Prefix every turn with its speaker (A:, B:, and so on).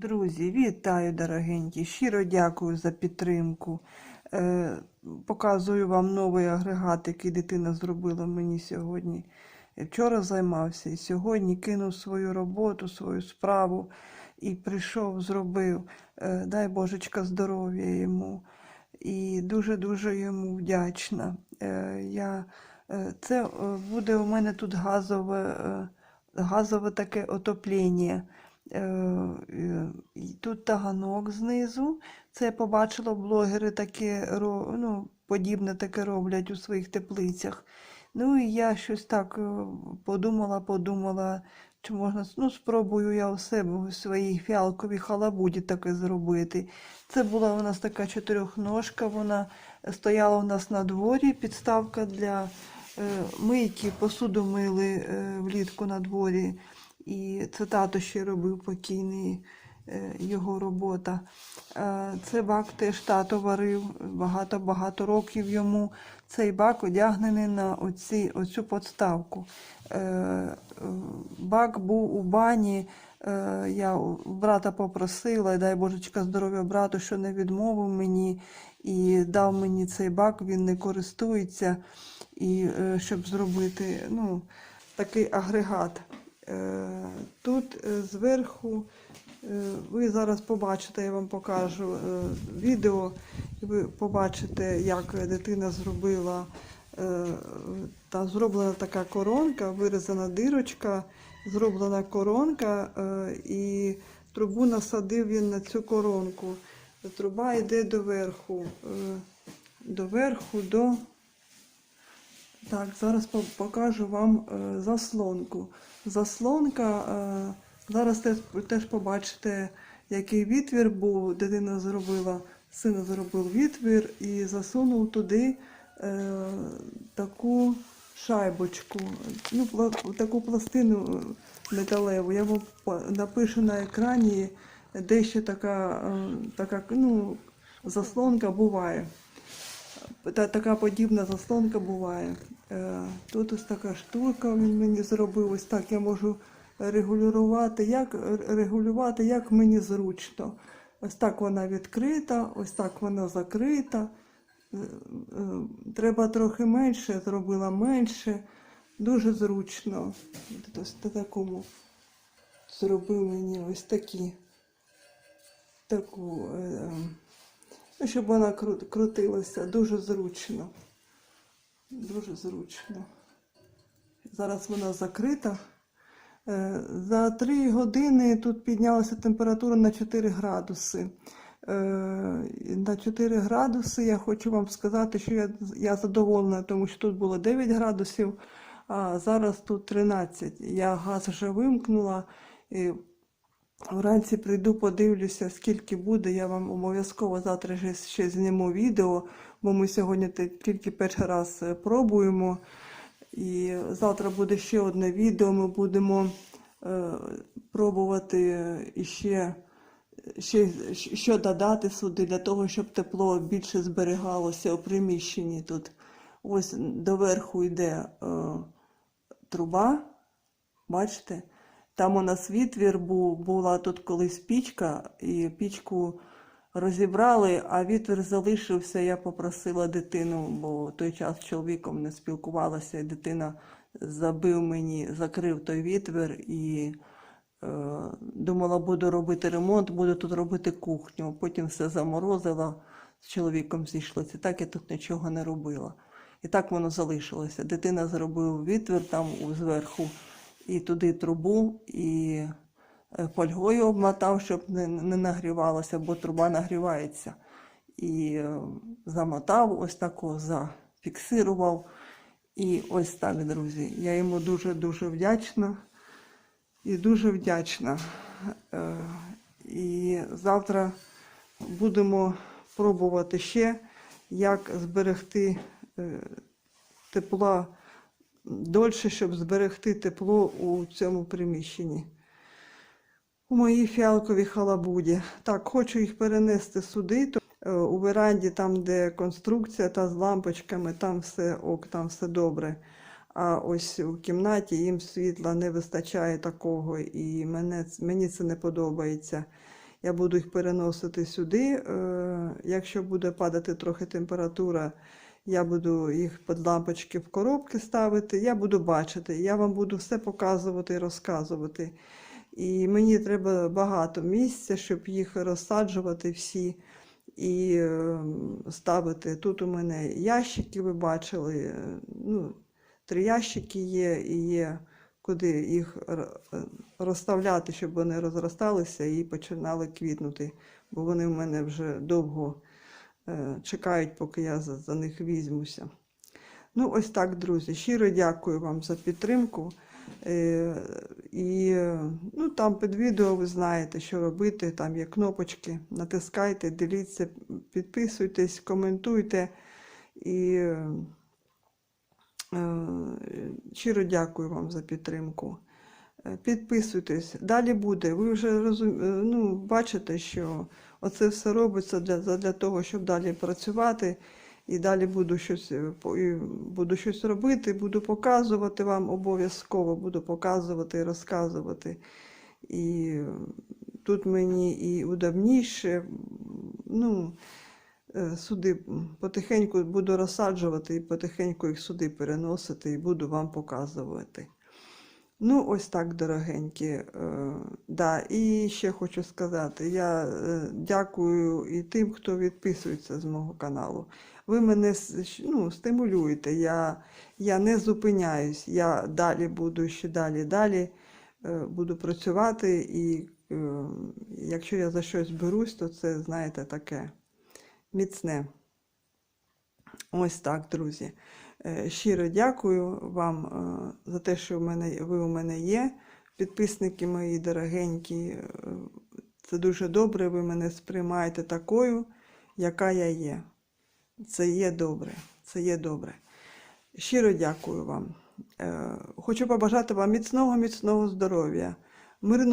A: Друзі, вітаю, дорогенькі! Щиро дякую за підтримку. Е, показую вам новий агрегат, який дитина зробила мені сьогодні. Вчора займався і сьогодні кинув свою роботу, свою справу і прийшов, зробив. Е, дай Божечка здоров'я йому. І дуже-дуже йому вдячна. Е, я, це буде у мене тут газове, газове таке отоплення. Е, е, Тут таганок знизу. Це я побачила, блогери таке ну, подібне таке роблять у своїх теплицях. Ну і я щось так е, подумала, подумала, чи можна, ну, спробую я у себе у своїй фіалковій халабуді таке зробити. Це була у нас така чотирьохножка, вона стояла у нас на дворі, підставка для мийки, посуду мили влітку на дворі. І це тато ще робив покійний е, його робота. Е, Це бак теж тато варив багато-багато років йому. Цей бак одягнений на оці, оцю подставку. Е, Бак був у бані. Я брата попросила, дай Божечка здоров'я брату, що не відмовив мені і дав мені цей бак, він не користується, і щоб зробити ну, такий агрегат. Е, Тут е, зверху е, ви зараз побачите, я вам покажу відео, і ви побачите, як дитина зробила. Там зроблена така коронка, вирізана дирочка, зроблена коронка, і трубу насадив він на цю коронку. Труба йде доверху, доверху до. Так, зараз покажу вам е, заслонку. Заслонка, е, зараз теж, теж побачите, який відвір був, дитина зробила, син зробив відвір і засунув туди е, таку шайбочку, ну, пла- таку пластину металеву. Я вам напишу на екрані, де ще така, е, така ну, заслонка буває. Та, така подібна заслонка буває. Е, Тут ось така штука він мені зробив. Ось так я можу регулювати, як, регулювати, як мені зручно. Ось так вона відкрита, ось так вона закрита. Е, е, Треба трохи менше, зробила менше. Дуже зручно. Ось на такому зробив мені ось такі. Таку. е, е, Ну, щоб вона крутилася дуже зручно. Дуже зручно. Зараз вона закрита. Е, За 3 години тут піднялася температура на 4 градуси. Е, На 4 градуси я хочу вам сказати, що я, я задоволена, тому що тут було 9 градусів, а зараз тут 13. Я газ вже вимкнула. І Вранці прийду, подивлюся, скільки буде. Я вам обов'язково завтра ще, зніму відео, бо ми сьогодні тільки перший раз е, пробуємо. І завтра буде ще одне відео. Ми будемо е, пробувати іще, ще, що додати сюди для того, щоб тепло більше зберігалося у приміщенні тут. Ось доверху йде е, труба. Бачите? Там у нас відвір був, була тут колись пічка, і пічку розібрали, а відвір залишився. Я попросила дитину, бо той час з чоловіком не спілкувалася, і дитина забив мені, закрив той відвір і е, думала, буду робити ремонт, буду тут робити кухню. Потім все заморозила, з чоловіком зійшлося. Так я тут нічого не робила. І так воно залишилося. Дитина зробив відвір там зверху і туди трубу, і е, фольгою обмотав, щоб не, не нагрівалося, бо труба нагрівається. І е, замотав, ось тако зафіксирував. І ось так, друзі. Я йому дуже-дуже вдячна і дуже вдячна. Е, І завтра будемо пробувати ще, як зберегти тепла дольше, щоб зберегти тепло у цьому приміщенні. У моїй фіалковій халабуді. Так, хочу їх перенести сюди. То, е, у веранді, там, де конструкція та з лампочками, там все ок, там все добре. А ось у кімнаті їм світла не вистачає такого, і мене, мені це не подобається. Я буду їх переносити сюди. Е, Якщо буде падати трохи температура, я буду їх під лампочки в коробки ставити. Я буду бачити, я вам буду все показувати і розказувати. І мені треба багато місця, щоб їх розсаджувати всі і е, ставити. Тут у мене ящики, ви бачили. е, Ну, три ящики є, і є куди їх е, розставляти, щоб вони розросталися і починали квітнути, бо вони в мене вже довго чекають, поки я за, за них візьмуся. Ну, ось так, друзі. Щиро дякую вам за підтримку. Е, І е, ну, там під відео ви знаєте, що робити. Там є кнопочки. Натискайте, діліться, підписуйтесь, коментуйте. І е, е, щиро дякую вам за підтримку. Е, Підписуйтесь. Далі буде. Ви вже розум... е, ну, бачите, що оце все робиться для, для того, щоб далі працювати. І далі буду щось, е, буду щось робити, буду показувати вам обов'язково, буду показувати і розказувати. І тут мені і удобніше, ну, е, сюди потихеньку буду розсаджувати і потихеньку їх сюди переносити і буду вам показувати. Ну, ось так, дорогенькі. Е, да, і ще хочу сказати, я е, дякую і тим, хто відписується з мого каналу. Ви мене ну, стимулюєте, я, я не зупиняюсь, я далі буду ще далі, далі е, буду працювати, і якщо я за щось берусь, то це, знаєте, таке міцне. Ось так, друзі. Е, Щиро дякую вам е, за те, що ви у мене є. Підписники мої дорогенькі. е, Це дуже добре, ви мене сприймаєте такою, яка я є. Це є добре. Це є добре. Щиро дякую вам. Хочу побажати вам міцного, міцного здоров'я, мирного.